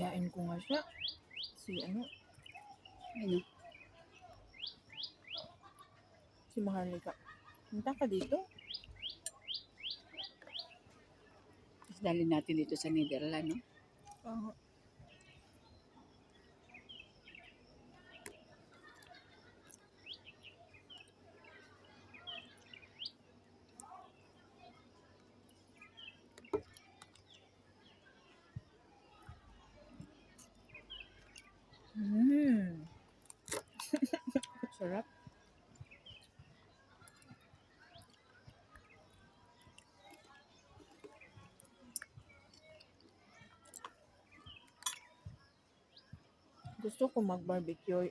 Yayain ko nga siya. Si ano, Ano? si Maharlika. Punta ka dito? Tapos dali natin dito sa Netherlands, no? Oo. Mm. Sarap. Gusto ko mag-barbecue.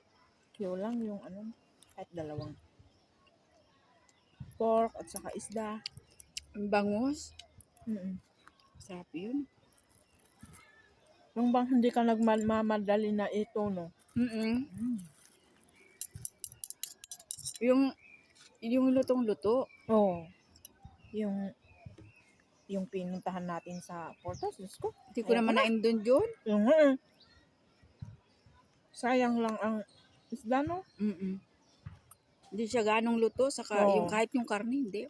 Kyo lang yung ano, kahit dalawang pork at saka isda. Ang bangus. Mm Sarap yun. Yung bang hindi ka nagmamadali na ito, no? Mm Mm. Yung, yung lutong-luto. Oo. Yung yung pinuntahan natin sa Portos, Diyos ko. Hindi ko naman na. na-indon yun. Yung eh. Sayang lang ang isda, no? Mm Hindi siya ganong luto. Saka Oo. yung kahit yung karne, hindi.